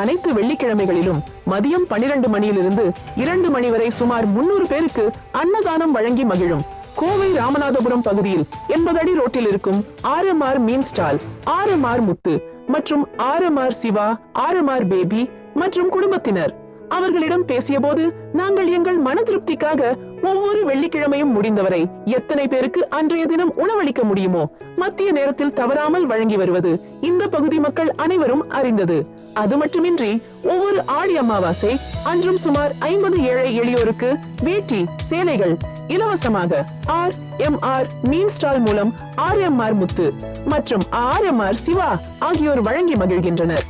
அனைத்து வெள்ளிக்கிழமைகளிலும் மதியம் பனிரெண்டு மணியிலிருந்து இரண்டு மணி வரை சுமார் முன்னூறு பேருக்கு அன்னதானம் வழங்கி மகிழும். கோவை ராமநாதபுரம் பகுதியில் எண்பது அடி ரோட்டில் இருக்கும் ஆர் எம் ஆர் மீன் stall R M R Muthu மற்றும் ஆர்எம்ஆர் சிவா ஆர்எம்ஆர் பேபி மற்றும் குடும்பத்தினர். அவர்களிடம் பேசியபோது நாங்கள் எங்கள் மன திருப்திக்காக ஒவ்வொரு வெள்ளிக்கிழமையும் முடிந்தவரை எத்தனை பேருக்கு அன்றைய தினம் உணவளிக்க முடியுமோ மத்திய நேரத்தில் தவறாமல் வழங்கி வருவது இந்த பகுதி மக்கள் அனைவரும் அறிந்தது. அது மட்டுமின்றி ஒவ்வொரு ஆடி அமாவாசை அன்றும் சுமார் ஐம்பது ஏழை எளியோருக்கு வேட்டி சேலைகள் இலவசமாக ஆர் எம் ஆர் மீன் ஸ்டால் மூலம் ஆர் எம் ஆர் முத்து மற்றும் ஆர் எம் ஆர் சிவா ஆகியோர் வழங்கி மகிழ்கின்றனர்.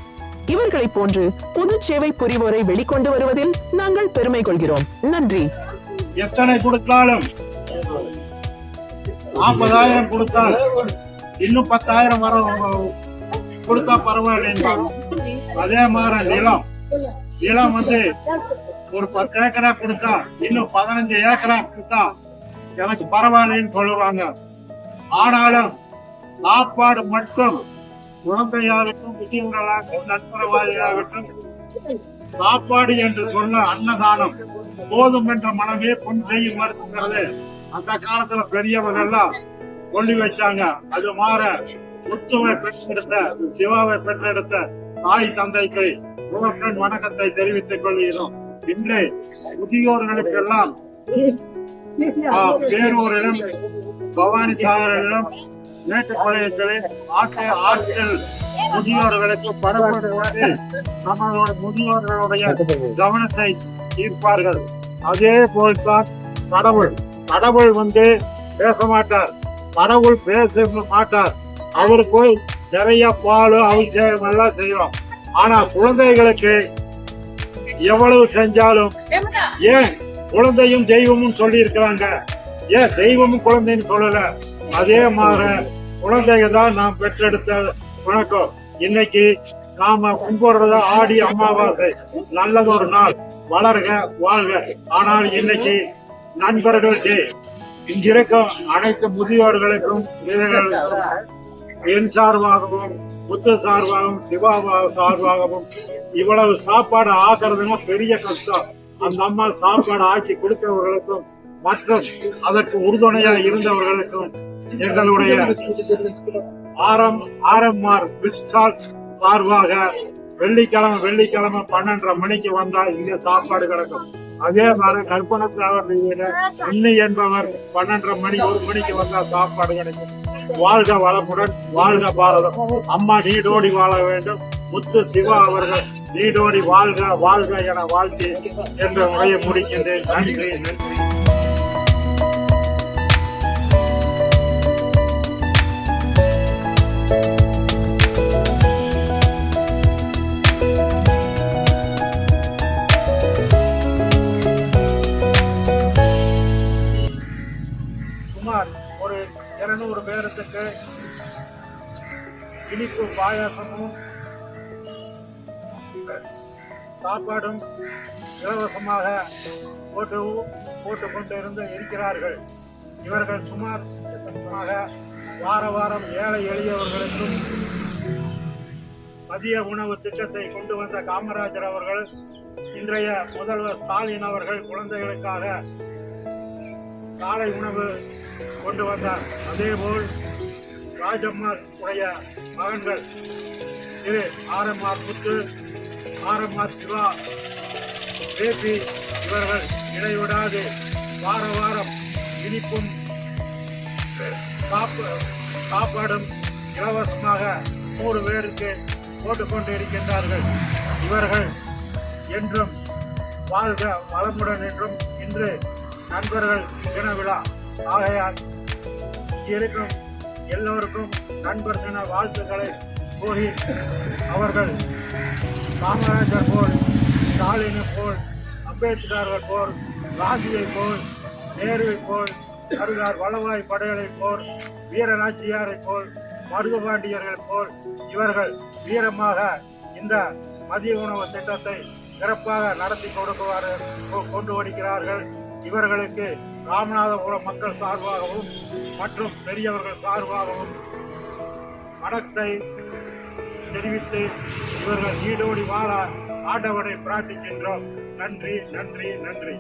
இவர்களைப் போன்று பொது சேவை புரிவோரை வெளிக்கொண்டு வருவதில் நாங்கள் பெருமை கொள்கிறோம். நன்றி. எத்தனை கொடுத்தாலும் நாற்பதாயிரம் கொடுத்தால் இன்னும் பத்தாயிரம் வர கொடுத்தா பரவாயில்ல அதே மாதிரி நிலம். நிலம் வந்து ஒரு பத்து ஏக்கரா கொடுத்தா இன்னும் பதினஞ்சு ஏக்கரா கொடுத்தா எனக்கு பரவாயில்லைன்னு சொல்லுவாங்க ஆனாலும் சாப்பாடு மட்டும் குழந்தையாகட்டும் விஷயங்களாகட்டும் நண்பரவாதியாகட்டும் சாப்பாடு என்று சொன்ன அன்னதானம் போதும் என்ற மனமே பொன் செய்யும் மறுக்கிறது அந்த காலத்துல பெரியவங்க எல்லாம் சொல்லி வச்சாங்க. அது மாற முத்துவை பெற்றெடுத்த சிவாவை பெற்றெடுத்த தாய் தந்தைக்கு முதற்கண் வணக்கத்தை தெரிவித்துக் கொள்கிறோம். இன்று முதியோர்களுக்கெல்லாம் வேறொரு பேரூரிலும் பவானி சாகரிலும் மேட்டுப்பாளையத்திலும் ஆற்று ஆற்றில் முதியோர்களுக்கு பரப்படுவது நம்மளோட முதியோர்களுடைய கவனத்தை ஈர்ப்பார்கள். அதே போல்தான் கடவுள். கடவுள் வந்து பேச மாட்டார். கடவுள் பேச மாட்டார். அவர் போய் நிறைய பால் அபிஷேகம் எல்லாம் செய்யணும் ஆனா குழந்தைகளுக்கு எவ்வளவு செஞ்சாலும் ஏன் குழந்தையும் தெய்வமும் சொல்லி இருக்கிறாங்க ஏன் தெய்வமும் குழந்தைன்னு சொல்லல? அதே மாதிரி குழந்தைங்க தான் நாம் பெற்றெடுத்த வணக்கம். இன்னைக்கு நாம கும்பிடுறத ஆடி அமாவாசை. நல்லதொரு நாள். வளர்க வாழ்க. ஆனால் இன்னைக்கு நண்பர்கள் டே. இங்கிருக்கும் அனைத்து முதியோர்களுக்கும் என் சார்பாகவும் புத்த சார்பாகவும் சிவா சார்பாகவும் இவ்வளவு சாப்பாடு ஆக்குறதுன்னா பெரிய கஷ்டம். அந்த அம்மா சாப்பாடு ஆக்கி கொடுத்தவர்களுக்கும் மற்றும் அதற்கு உறுதுணையாக இருந்தவர்களுக்கும் எங்களுடைய ஆரம் ஆரம்மார் பிஸ்டால் சார்பாக வெள்ளிக்கிழமை வெள்ளிக்கிழமை பன்னெண்டரை மணிக்கு வந்தா இங்கே சாப்பாடு கிடக்கும். அதே மாதிரி கற்பனை தேவர் அண்ணி என்பவர் பன்னெண்டரை மணி ஒரு மணிக்கு வந்தா சாப்பாடு கிடைக்கும். வாழ்க வளமுடன் வாழ்க பாரதம். அம்மா நீடோடி வாழ வேண்டும். முத்து சிவா அவர்கள் நீடோடி வாழ்க வாழ்க என வாழ்த்தி என்ற உரையை முடிக்கின்றேன் நன்றி நன்றி சுமார் ஒரு இருநூறு பேருக்கு இனிப்பு பாயாசமும் சாப்பாடும் இலவசமாக போட்டு போட்டு கொண்டு இருந்து இருக்கிறார்கள். இவர்கள் சுமார் சுமாராக வார வாரம் ஏழை எளியவர்களுக்கும் மதிய உணவு திட்டத்தை கொண்டு வந்த காமராஜர் அவர்கள் இன்றைய முதல்வர் ஸ்டாலின் அவர்கள் குழந்தைகளுக்காக காலை உணவு கொண்டு வந்தார். அதேபோல் ராஜம்மா உடைய மகன்கள் Thiru RMR Muthu RMR Siva baby இவர்கள் இடைவிடாது. வார வாரம் இனிப்பும் சாப்ப- சாப்பாடும் இலவசமாக நூறு பேருக்கு போட்டுக்கொண்டு இருக்கின்றார்கள். இவர்கள் என்றும் வாழ்க வளமுடன் என்றும் இன்று நண்பர்கள் தின விழா. ஆகையால் இருக்கும் எல்லோருக்கும் நண்பர் தின வாழ்த்துக்களை கூறி அவர்கள் காமராஜர் போல் ஸ்டாலினை போல் அம்பேத்கர்கள் போல் காந்தியை போல் நேருவை போல் சர்தார் வல்லபாய் படேலை போல் வீரராச்சியாரை போல் மருதுபாண்டியர்கள் போல் இவர்கள் வீரமாக இந்த மதிய உணவு திட்டத்தை சிறப்பாக நடத்தி கொடுக்குவார்கள் கொ- கொண்டு வருகிறார்கள். இவர்களுக்கு ராமநாதபுரம் மக்கள் சார்பாகவும் மற்றும் பெரியவர்கள் சார்பாகவும் வணக்கத்தை தெரிவித்து இவர்கள் ஈடோடி வாழ ஆண்டவனை பிரார்த்திக்கின்றோம். நன்றி நன்றி நன்றி.